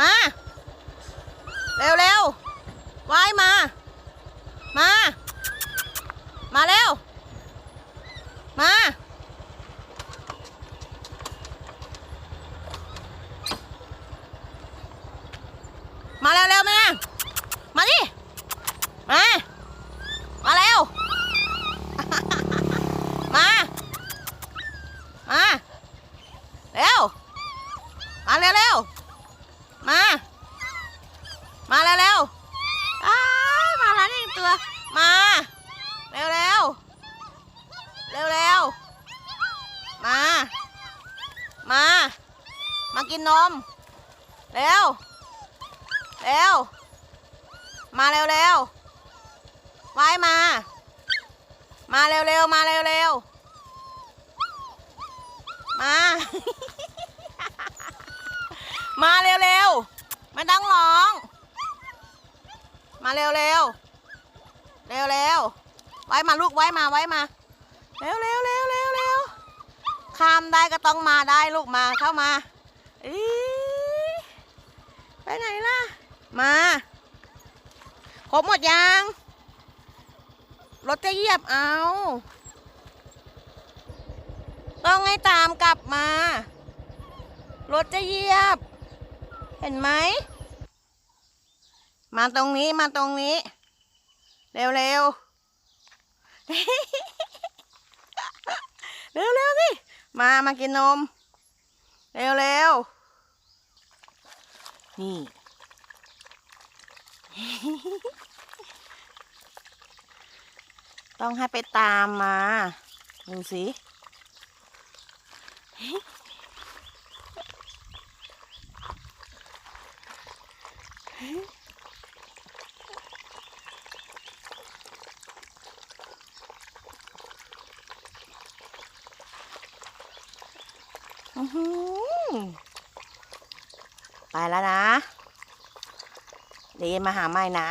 มา เร็วเร็วว่ายมา มา มาเร็ว มา มาเร็วเร็วมามาดิ มา มาเร็ว มา มา เร็ว มาเร็วเร็ว มา มาเร็วเร็วอ้ามาแล้วหนึ่งตัว มาเร็วเร็วเร็วเร็วมา มา มากินนม เร็ว เร็ว มาเร็วเร็วว่ายมา มาเร็วเร็วมาเร็วเร็วมา มาเร็วเร็วไม่ต้องร้อง มาเร็วเร็วเร็วเร็วไว้มาลูกไว้มาไว้มา เร็วเร็วเร็วเร็วเร็วข้ามได้ก็ต้องมาได้ลูกมาเข้ามาอีไปไหนล่ะ มาครบหมดยังรถจะเหยียบเอาต้องให้ตามกลับมา รถจะเหยียบ เห็นไหม มาตรงนี้มาตรงนี้ เร็วเร็วเร็วเร็วสิ มามากินนม เร็วเร็วนี่ ต้องให้ไปตามมา ดูสิ อื้อหือ ไปแล้วนะ เดี๋ยวมาหาใหม่นะ